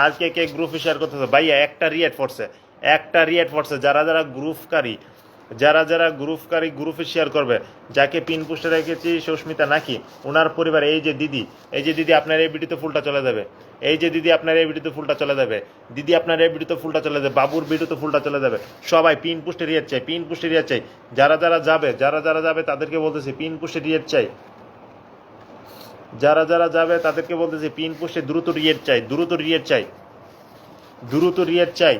আর কে কে গ্রুপে শেয়ার করতেছে? ভাইয়া, একটা রিয়েট পড়ছে একটা রিয়েট পড়ছে যারা যারা গ্রুপকারী যারা যারা গ্রুপকারী গ্রুপে শেয়ার করবে, যাকে পিন পোস্টে রেখেছি সুস্মিতা নাকি ওনার পরিবার, এই যে দিদি, এই যে দিদি আপনার এই ভিডিওতে ফুলটা চলে যাবে, এই যে দিদি আপনার এই ভিডিওতে ফুলটা চলে যাবে, দিদি আপনার এই ভিডিওতে ফুলটা চলে যাবে, বাবুর ভিডিওতে ফুলটা চলে যাবে, সবাই পিন পোস্টে রিয়েট চাই পিন পোস্টে রিয়েট চাই, যারা যারা যাবে, যারা যারা যাবে তাদেরকে বলতেছি পিন পোস্টে রিয়েট চাই। যারা যারা যাবে, তাদেরকে বলতেছি, পিন পোস্টে দ্রুত রিয়েট চাই, দ্রুত রিয়েট চাই, দ্রুত রিয়েট চাই।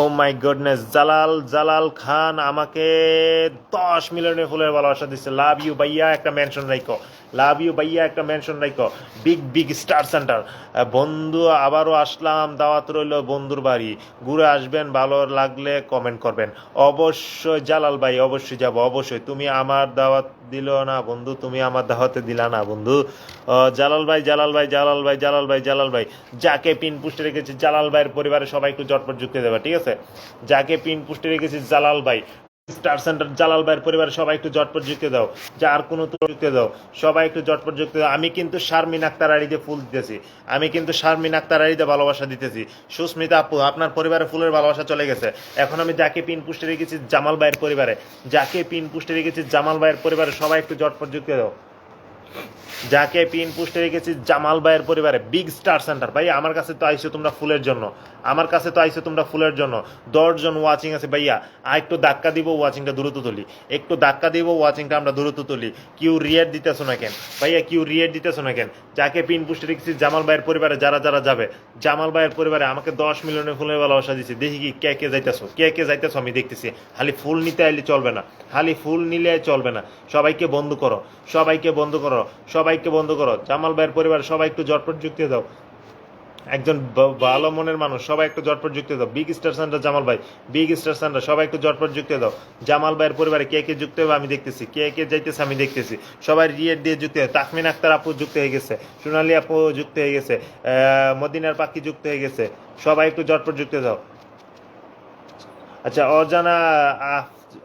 Oh my goodness Jalal Jalal Khan আমাকে দশ মিলিয়নের ফুলের ভালোবাসা দিচ্ছে। লাভ ইউ ভাইয়া, একটা মেনশন রাইকো লাভ ইউ ভাইয়া, একটা মেনশন রাইকো বিগ বিগ স্টার সেন্টার বন্ধু, আবারও আসলাম, দাওয়াত রইল বন্ধুর বাড়ি। ঘুরে আসবেন, ভালো লাগলে কমেন্ট করবেন। অবশ্যই জালাল ভাই, অবশ্যই যাব, অবশ্যই। তুমি আমার দাওয়াত দিল না, বন্ধু, তুমি আমার দাওয়াতে দিলা না, বন্ধু। জালাল ভাই জালাল ভাই জালাল ভাই জালাল ভাই জালাল ভাই, যাকে পিন পুষ্টে রেখেছি, জালাল ভাইয়ের পরিবারের সবাই একটু জটপট যুক্তি দেবে, ঠিক আছে? যাকে পিন পুষ্টে রেখেছি, জালাল ভাই। স্টার সেন্টার জালাল ভাইয়ের পরিবারের সবাই একটু জটপট যুক্তি দাও। যা আর কোনো যুক্তি দাও। সবাই একটু জটপট যুক্তি দাও। আমি কিন্তু শারমিন আক্তার আড়িতে ফুল দিতেছি। আমি কিন্তু শারমিন আক্তার আড়িতে ভালোবাসা দিতেছি। সুস্মিতা আপু, আপনার পরিবারে ফুলের ভালোবাসা চলে গেছে। এখন আমি যাকে পিন পুষ্টে রেখেছি জামাল ভাইয়ের পরিবারে। যাকে পিন পুষ্টে রেখেছি জামাল ভাইয়ের পরিবারে সবাই একটু জটপট যুক্তি দাও। যাকে পিন পুষ্টে রেখেছি জামাল ভাইয়ের পরিবারে বিগ স্টার সেন্টার ভাই, আমার কাছে তো আইসো তোমরা ফুলের জন্য। আমার কাছে তো আইসো তোমরা ফুলের জন্য। দশজন ওয়াচিং আছে ভাইয়া। আর একটু ধাক্কা দিব ওয়াচিংটা দ্রুত তুলি। একটু ধাক্কা দিব ওয়াচিংটা আমরা দ্রুত তুলি। কিউ রিয়েট দিতেছো না কেন? ভাইয়া, কিউ রিয়েট দিতেছো না কেন? যাকে পিন পুষ্টে রেখেছি জামাল ভাইয়ের পরিবারে, যারা যারা যাবে। জামাল ভাইয়ের পরিবারে আমাকে দশ মিলিয়নের ফুলের ভালোবাসা দিচ্ছে দেখি কি, কে কে যাইতেছো? কে কে যাইতেছো আমি দেখতেছি। খালি ফুল নিতে আইলে চলবে না। খালি ফুল নিলে চলবে না। সবাইকে বন্ধ করো। সবাইকে বন্ধ করো। সবাইকে বন্ধ করো। জামাল ভাইয়ের পরিবার সবাই একটু জটপট যুক্তি দাও। একজন ভালো মনের মানুষ, সবাই একটু জটপট যুক্তি দাও। বিগ স্টার সেন্টার জামাল ভাই বিগ স্টার সেন্টার সবাই একটু জটপট যুক্তি দাও। জামাল ভাইয়ের পরিবারে কে কে যুক্ত হবে আমি দেখতেছি, কে কে যাইতেছে আমি দেখতেছি। সবাই রিয়েট দিয়ে যুক্ত হয়। তাকমিন আক্তার আপু যুক্ত হয়ে গেছে, সোনালী আপু যুক্ত হয়ে গেছে মদিনার পাখি যুক্ত হয়ে গেছে। সবাই একটু জটপট যুক্ত দাও। আচ্ছা অজানা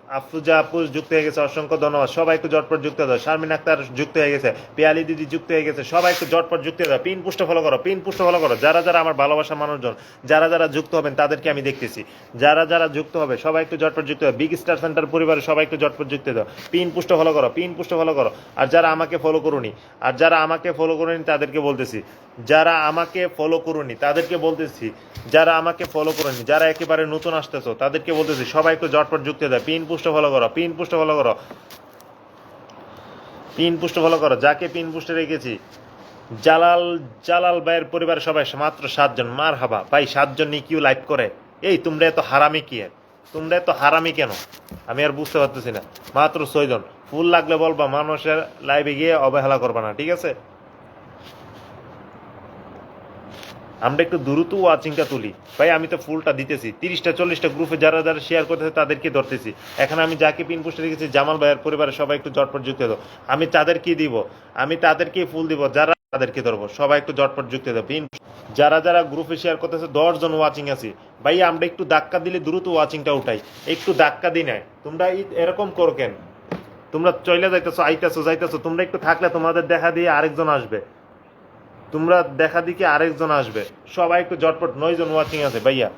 আফরুজা আপু যুক্ত হয়ে গেছে, অসংখ্য ধন্যবাদ। সবাই একটু জটপট যুক্ত দাও। শারমিন আক্তার যুক্ত হয়ে গেছে, পিয়ালি দিদি যুক্ত হয়ে গেছে, সবাই একটু জটপট যুক্ত দাও। পিন পুষ্ট ফলো করো, পিন পুষ্ট ফলো করো। যারা যারা আমার ভালোবাসা মানুষজন, যারা যারা যুক্ত হবেন, তাদেরকে আমি দেখতেছি। যারা যারা যুক্ত হবে, সবাই একটু জটপট যুক্ত দাও। বিগ স্টার সেন্টার পরিবারে সবাই একটু জটপট যুক্ত দাও। পিন পুষ্ট ফলো করো, পিন পুষ্ট ফলো করো। আর যারা আমাকে ফলো করুনি, আর যারা আমাকে ফলো করুনি, তাদেরকে বলতেছি, যারা আমাকে ফলো করুনি, তাদেরকে বলতেছি, যারা আমাকে ফলো করেনি, যারা একেবারে নতুন আসতেছো, তাদেরকে বলতেছি, সবাই একটু জটপট যুক্ত দেয় পিন পুষ্ট ফলো করো পিন পুষ্ট ফলো করো। পিন পুষ্ট ফলো করো, যাকে পিন পুষ্টে রেখেছি, জালাল জালাল ভাইয়ের পরিবারের সবাই মাত্র সাতজন মার হাবা ভাই, সাতজন নিয়ে কিউ লাইভ করে। এই, তোমরা এত হারামি কি? তোমরা এত হারামি কেন? আমি আর বুঝতে পারতেছি না। মাত্র ছয়জন। ফুল লাগলে বলবা, মানুষের লাইভে গিয়ে অবহেলা করবা না, ঠিক আছে? আমরা একটু দ্রুত ওয়াচিংটা তুলি। ভাই, আমি তো ফুলটা দিতেছি। তিরিশটা, চল্লিশটা গ্রুপে যারা যারা শেয়ার করতেছে, তাদেরকে ধরতেছি। এখন আমি যাকে পিন পোস্টে রেখেছি, জামাল ভাইয়ের পরিবারের সবাই একটু জটপট যুক্ত দেবো আমি তাদেরকে দিব। আমি তাদেরকে ফুল দিব। যারা তাদেরকে ধরবো। সবাই একটু জটপট যুক্ত দেবো পিন যারা যারা গ্রুপে শেয়ার করতেছে, দশজন ওয়াচিং আছি। ভাই, আমরা একটু ধাক্কা দিলে দ্রুত ওয়াচিংটা উঠাই। একটু ধাক্কা দিই না তোমরা এরকম করো কেন? তোমরা চলে যাইতেছো, আইতেছো, যাইতেছো। তোমরা একটু থাকলে তোমাদের দেখা দিয়ে আরেকজন আসবে। তোমরা দেখা দিকে আরেকজন আসবে। সবাই একটু জটপট নয়জন ওয়াচিং আছে, ভাইয়া।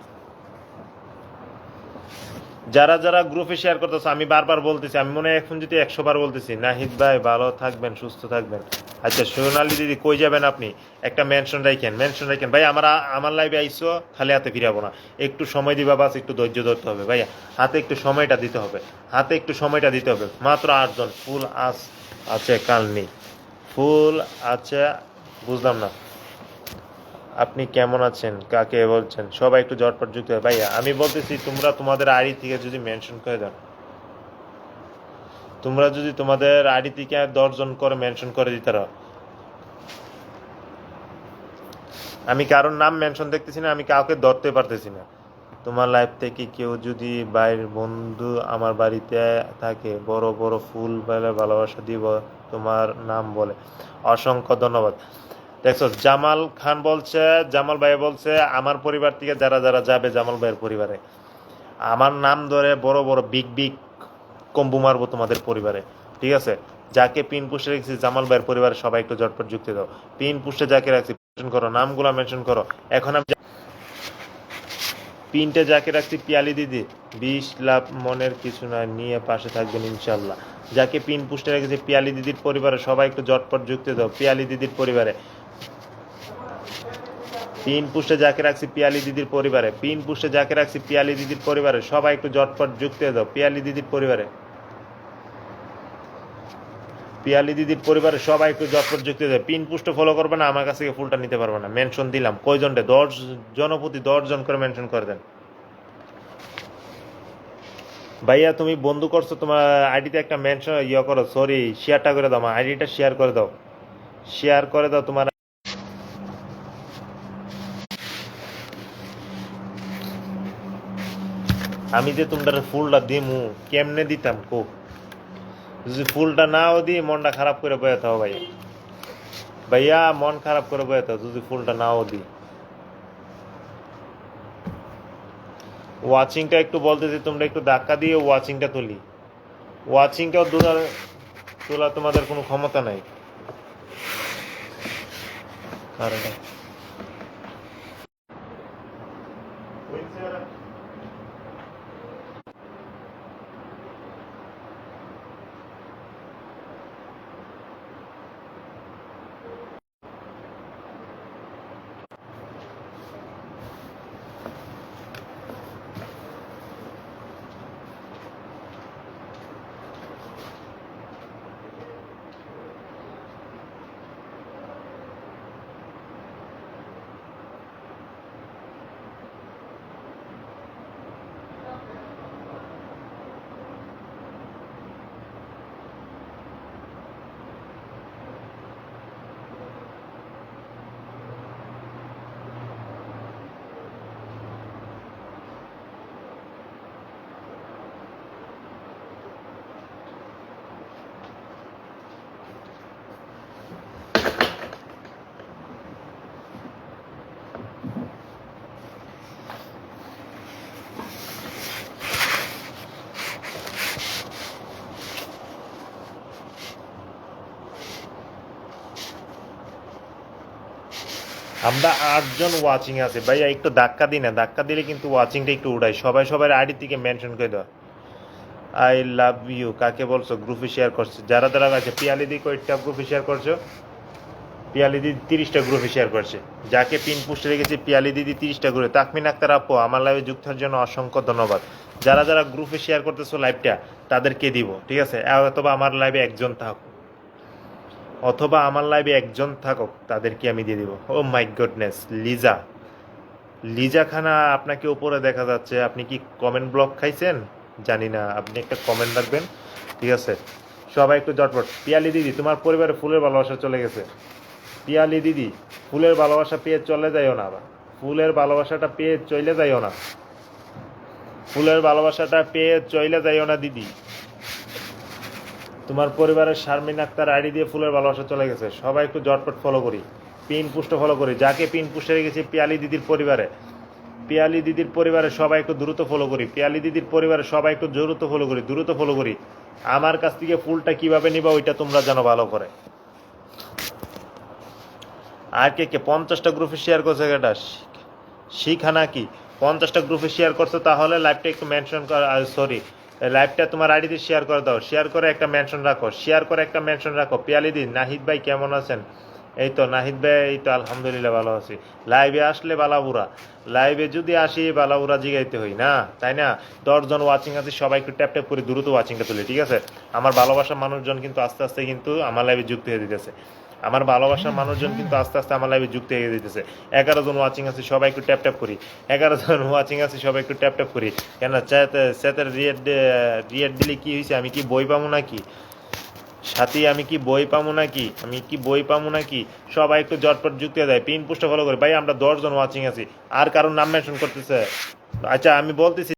যারা যারা গ্রুপে শেয়ার করতেছে, আমি বারবার বলতেছি, আমি মনে হয় এখন যদি একশো বার বলতেছি, নাহিদ ভাই, ভালো থাকবেন, সুস্থ থাকবেন। আচ্ছা সোনালি দিদি, কই যাবেন আপনি? একটা মেনশন রাখেন মেনশন রাখেন ভাই আমার আমার লাইভে আইসো, খালি হাতে ফিরাবো না। একটু সময় দিবা, বাস, একটু ধৈর্য ধরতে হবে, ভাইয়া। হাতে একটু সময়টা দিতে হবে। হাতে একটু সময়টা দিতে হবে। মাত্র আটজন, ফুল আস আছে কাল নেই। ফুল আছে বুঝলাম না। আপনি কেমন আছেন? কাকে বলছেন? সবাই একটু জটপট যুক্ত হয়, ভাইয়া, আমি বলতেছি তোমরা তোমাদের আইডি থেকে যদি মেনশন করে দাও। তোমরা যদি তোমাদের আইডি থেকে দশজন করে মেনশন করে দিতে রাও আমি কারোর নাম মেনশন দেখতেছি না, আমি কাউকে ধরতে পারতেছি না। তোমার লাইফ থেকে কেউ যদি বাইরের বন্ধু আমার বাড়িতে থাকে, বড় বড় ফুল বেলে ভালোবাসা দিব, তোমার নাম বলে। অসংখ্য ধন্যবাদ। দেখছ, জামাল খান বলছে, জামাল ভাই বলছে, আমার পরিবার থেকে যারা যারা যাবে জামাল ভাইয়ের পরিবারে, আমার নাম ধরে বড় বড় বিগ বিগ কম্বু মারবো তোমাদের পরিবারে, ঠিক আছে? যাকে পিন পুষে রেখেছি, জামাল ভাইয়ের পরিবারে সবাই একটু জটপট যুক্তি দাও। পিন পুষে যাকে রাখছি মেনশন করো, নামগুলো মেনশন করো। এখন আমি পিনটা যাকে রাখছি, পিয়ালি দিদি বিশ লাভ মনের কিছু না নিয়ে পাশে থাকবেন ইনশাল্লাহ। যাকে পিন পুষ্টে রেখেছি, পিয়ালি দিদির পরিবারে সবাই একটু জটপট যুক্তি দাও, পিয়ালি দিদির পরিবারে। পিন পুষ্টে যাকে রাখছি পিয়ালি দিদির পরিবারে, পিন পুষ্টে যাকে রাখছি পিয়ালি দিদির পরিবারে, সবাই একটু জটপট যুক্তি দাও পিয়ালি দিদির পরিবারে। পিয়ালি দিদির পরিবারের সবাই একটু জটপট যুক্তি দেয় পিন পুষ্ট ফলো করবে না, আমার কাছ থেকে ফুলটা নিতে পারবে না। মেনশন দিলাম কয়জনটে দশ জনপ্রতি দশ জন করে মেনশন করে দেন। ভাইয়া, তুমি বন্ধু করছ, তোমার আইডিতে একটা মেনশন ইয়ে করো সরি শেয়ারটা করে দাও, আমার আইডিটা শেয়ার করে দাও। শেয়ার করে দাও তোমার আমি যে তোমার ফুলটা দিমু, কেমনে দিতাম কো? যদি ফুলটা নাও দিই, মনটা খারাপ করে বয়ে থাও ভাই ভাইয়া, মন খারাপ করে বয়ে যদি ফুলটা নাও দিই। ওয়াচিংটা একটু বলতেছি, তোমরা একটু ধাক্কা দিয়ে ওয়াচিংটা তুলি। ওয়াচিংটাও তোলার তোলা তোমাদের কোনো ক্ষমতা নাই। আর আমরা আটজন ওয়াচিং আছে। ভাইয়া, একটু ধাক্কা দিই না। ধাক্কা দিলে কিন্তু ওয়াচিংটা একটু উড়াই সবাই সবার আইডি থেকে মেনশন করে দাও। আই লাভ ইউ কাকে বলছো? গ্রুপে শেয়ার করছ। যারা যারা আছে পিয়ালি দি কয়েকটা গ্রুপে শেয়ার করছ? পিয়ালি দিদি তিরিশটা গ্রুপে শেয়ার করছে। যাকে পিন পুষ্টে রেখেছে পিয়ালি দিদি তিরিশটা গ্রুপে তাকমিন আক্তার আপু, আমার লাইভে যুক্ত হওয়ার জন্য অসংখ্য ধন্যবাদ। যারা যারা গ্রুপে শেয়ার করতেছো লাইভটা তাদেরকে দিব। ঠিক আছে? অথবা আমার লাইভে একজন থাকুক। অথবা আমার লাইভে একজন থাকুক, তাদেরকে আমি দিয়ে দিব। Oh my goodness Liza. Liza খানা আপনাকে উপরে দেখা যাচ্ছে। আপনি কি কমেন্ট ব্লক খাইছেন? জানি না, আপনি একটা কমেন্ট রাখবেন। ঠিক আছে? সবাই একটু জটপট পিয়ালি দিদি, তোমার পরিবারে ফুলের ভালোবাসা চলে গেছে। পিয়ালি দিদি, ফুলের ভালোবাসা পেয়ে চলে যাইও না আবার। ফুলের ভালোবাসাটা পেয়ে চলে যাইও না। ফুলের ভালোবাসাটা পেয়ে চলে যাইও না দিদি। তোমার পরিবারের শারমিন আক্তার আইডি দিয়ে ফুলের ভালোবাসা চলে গেছে। সবাই একটু জটপট ফলো করি। পিন পুষ্ট ফলো করি। যাকে পিন পুষ্টে রেখেছি পিয়ালি দিদির পরিবারে। পিয়ালি দিদির পরিবারে সবাই একটু দ্রুত ফলো করি। পিয়ালি দিদির পরিবারে সবাই একটু দ্রুত ফলো করি, দ্রুত ফলো করি। আমার কাছ থেকে ফুলটা কীভাবে নিবা ওইটা তোমরা জানো ভালো করে। আর কে কে? পঞ্চাশটা গ্রুপে শেয়ার করছে এটা শিখা নাকি? পঞ্চাশটা গ্রুপে শেয়ার করছ, তাহলে লাইভটা একটু মেনশন কর সরি লাইভটা তোমার আইডিতে শেয়ার করে দাও। শেয়ার করে একটা মেনশন রাখো। শেয়ার করে একটা মেনশন রাখো। পিয়ালি দিন নাহিদ ভাই কেমন আছেন? এই তো, নাহিদ ভাই, এই তো, আলহামদুলিল্লাহ ভালো আছি। লাইভে আসলে বালাবুরা। লাইভে যদি আসি, বালাবুরা জিগাইতে হই না? তাই না? দশজন ওয়াচিং আছে, সবাই একটু ট্যাপ ট্যাপ করে দ্রুত ওয়াচিংটা তুলি, ঠিক আছে? আমার ভালোবাসার মানুষজন কিন্তু আস্তে আস্তে কিন্তু আমার লাইভে যুক্ত হয়ে দিতেছে আমার ভালোবাসার মানুষজন কিন্তু আস্তে আস্তে আমার লাইভে যুক্ত হয়ে দিতেছে। এগারো জন ওয়াচিং আছে, সবাই একটু ট্যাপ ট্যাপ করি। এগারো জন ওয়াচিং আছে, সবাই একটু ট্যাপ ট্যাপ করি। কেন সেতের রিয়েট রিয়েট দিলে কি হয়েছে? আমি কি বই পাবো নাকি? সাথী, আমি কি বই পাবো নাকি? আমি কি বই পাবো নাকি? সবাই একটু জটপট যুক্তি দেয়। পিন পুষ্ট ফলো করে। ভাই, আমরা দশজন ওয়াচিং আছি। আর কারোর নাম মেনশন করতেছে? আচ্ছা আমি বলতেছি